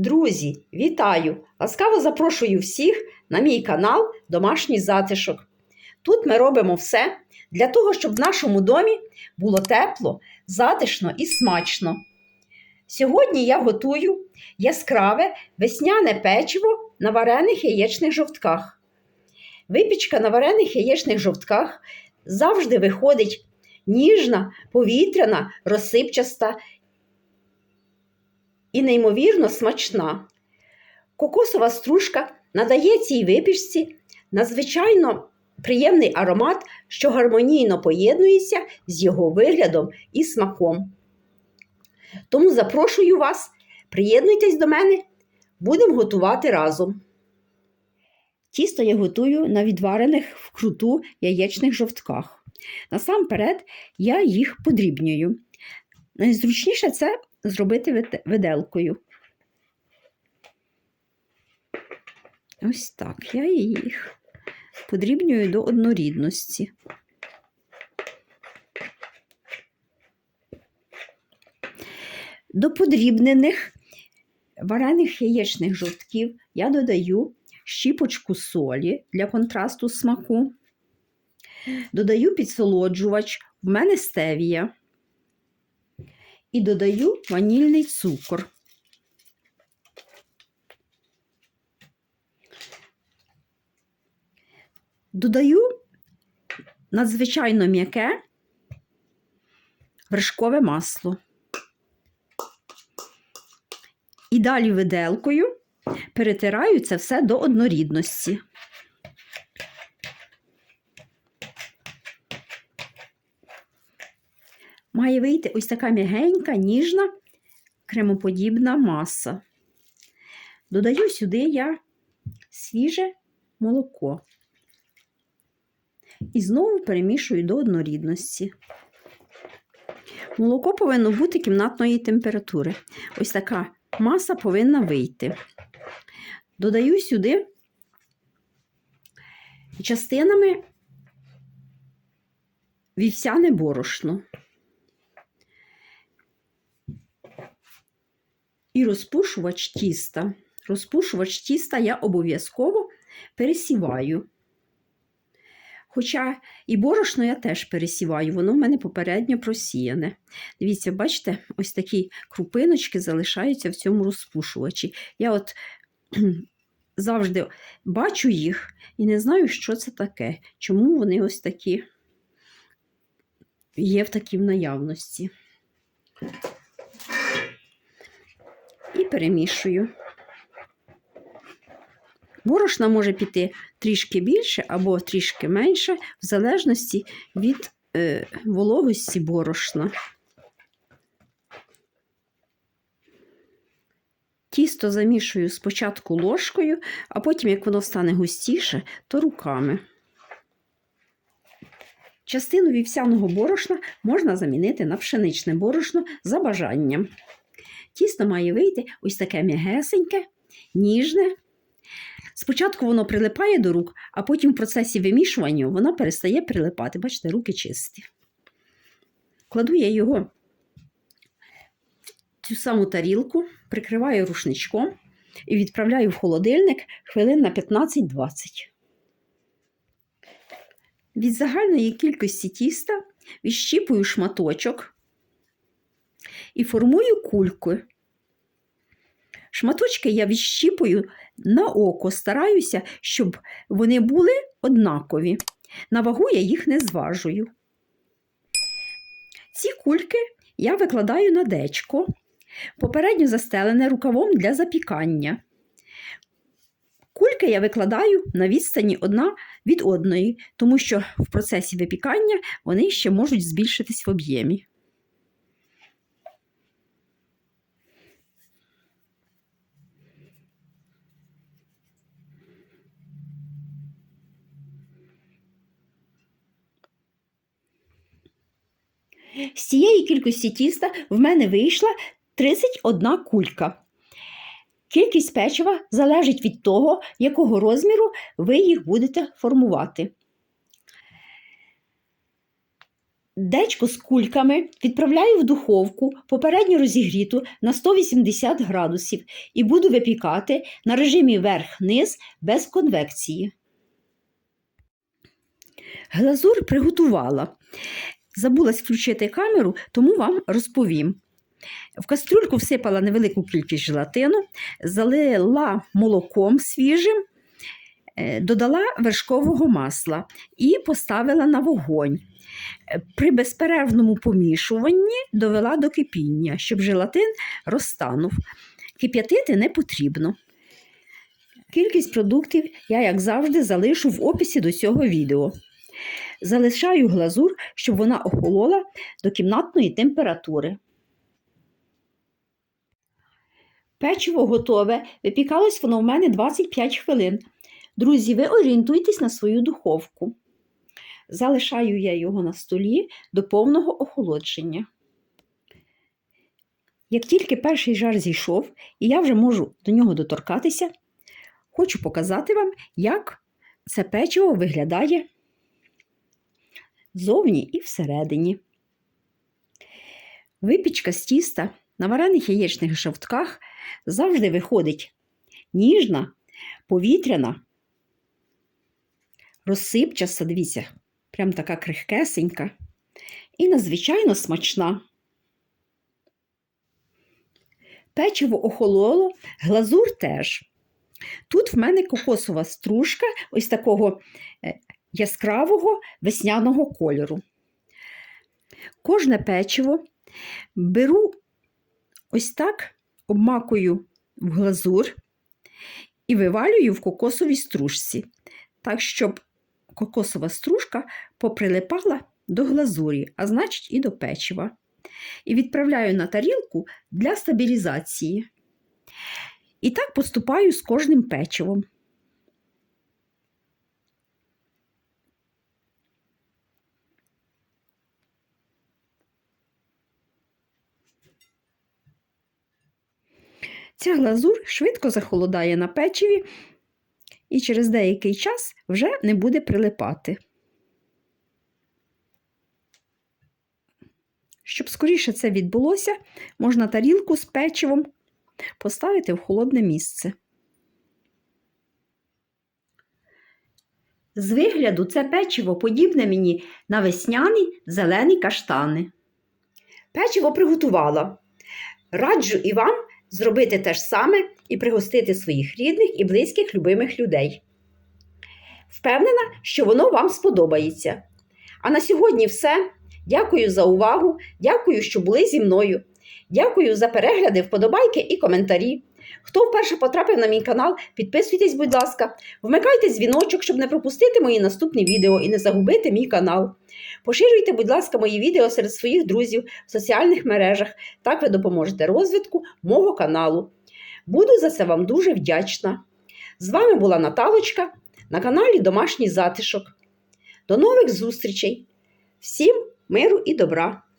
Друзі, вітаю! Ласкаво запрошую всіх на мій канал Домашній затишок. Тут ми робимо все для того, щоб в нашому домі було тепло, затишно і смачно. Сьогодні я готую яскраве весняне печиво на варених яєчних жовтках. Випічка на варених яєчних жовтках завжди виходить ніжна, повітряна, розсипчаста і неймовірно смачна. Кокосова стружка надає цій випічці надзвичайно приємний аромат, що гармонійно поєднується з його виглядом і смаком. Тому запрошую вас, приєднуйтесь до мене, будемо готувати разом. Тісто я готую на відварених вкруту яєчних жовтках. Насамперед я їх подрібнюю. Найзручніше це зробити вид- виделкою. Ось так, я їх подрібнюю до однорідності. До подрібнених варених яєчних жовтків я додаю щіпочку солі для контрасту смаку. Додаю підсолоджувач, в мене стевія. І додаю ванільний цукор. Додаю надзвичайно м'яке вершкове масло. І далі виделкою перетираю це все до однорідності. Має вийти ось така м'ягенька, ніжна, кремоподібна маса. Додаю сюди я свіже молоко. І знову перемішую до однорідності. Молоко повинно бути кімнатної температури. Ось така маса повинна вийти. Додаю сюди частинами вівсяне борошно. І розпушувач тіста. Розпушувач тіста я обов'язково пересіваю. Хоча і борошно я теж пересіваю, воно в мене попередньо просіяне. Дивіться, бачите, ось такі крупиночки залишаються в цьому розпушувачі. Я от завжди бачу їх і не знаю, що це таке, чому вони ось такі є в такій наявності. І перемішую. Борошна може піти трішки більше або трішки менше, в залежності від е, вологості борошна. Тісто замішую спочатку ложкою, а потім, як воно стане густіше, то руками. Частину вівсяного борошна можна замінити на пшеничне борошно за бажанням. Тісто має вийти ось таке м'ягесеньке, ніжне. Спочатку воно прилипає до рук, а потім в процесі вимішування воно перестає прилипати. Бачите, руки чисті. Кладу я його в цю саму тарілку, прикриваю рушничком і відправляю в холодильник хвилин на 15-20. Від загальної кількості тіста відщіпую шматочок і формую кульки. Шматочки я відщіпую на око, стараюся, щоб вони були однакові. На вагу я їх не зважую. Ці кульки я викладаю на дечко, попередньо застелене рукавом для запікання. Кульки я викладаю на відстані одна від одної, тому що в процесі випікання вони ще можуть збільшитись в об'ємі. З цієї кількості тіста в мене вийшла 31 кулька. Кількість печива залежить від того, якого розміру ви їх будете формувати. Дечко з кульками відправляю в духовку, попередньо розігріту на 180 градусів і буду випікати на режимі верх-низ без конвекції. Глазур приготувала. Забулась включити камеру, тому вам розповім. В кастрюльку всипала невелику кількість желатину, залила молоком свіжим, е, додала вершкового масла і поставила на вогонь. Е, При безперервному помішуванні довела до кипіння, щоб желатин розтанув. Кип'ятити не потрібно. Кількість продуктів я, як завжди, залишу в описі до цього відео. Залишаю глазур, щоб вона охолола до кімнатної температури. Печиво готове, випікалось воно в мене 25 хвилин. Друзі, ви орієнтуйтесь на свою духовку. Залишаю я його на столі до повного охолодження. Як тільки перший жар зійшов, і я вже можу до нього доторкатися, хочу показати вам, як це печиво виглядає ззовні і всередині. Випічка з тіста на варених яєчних жовтках завжди виходить ніжна, повітряна, розсипчаста, дивіться, прям така крихкесенька і надзвичайно смачна. Печиво охололо, глазур теж. Тут в мене кокосова стружка ось такого е, яскравого весняного кольору. Кожне печиво беру ось так, обмакую в глазур і вивалюю в кокосовій стружці, так, щоб кокосова стружка поприлипала до глазурі, а значить і до печива. І відправляю на тарілку для стабілізації. І так поступаю з кожним печивом. Ця глазур швидко захолодає на печиві і через деякий час вже не буде прилипати. Щоб скоріше це відбулося, можна тарілку з печивом поставити в холодне місце. З вигляду це печиво подібне мені на весняні зелені каштани. Печиво приготувала. Раджу і вам зробити те ж саме і пригостити своїх рідних і близьких любимих людей. Впевнена, що воно вам сподобається. А на сьогодні все. Дякую за увагу, дякую, що були зі мною. Дякую за перегляди, вподобайки і коментарі. Хто вперше потрапив на мій канал, підписуйтесь, будь ласка, вмикайте дзвіночок, щоб не пропустити мої наступні відео і не загубити мій канал. Поширюйте, будь ласка, мої відео серед своїх друзів в соціальних мережах. Так ви допоможете розвитку мого каналу. Буду за це вам дуже вдячна. З вами була Наталочка на каналі Домашній Затишок. До нових зустрічей! Всім миру і добра!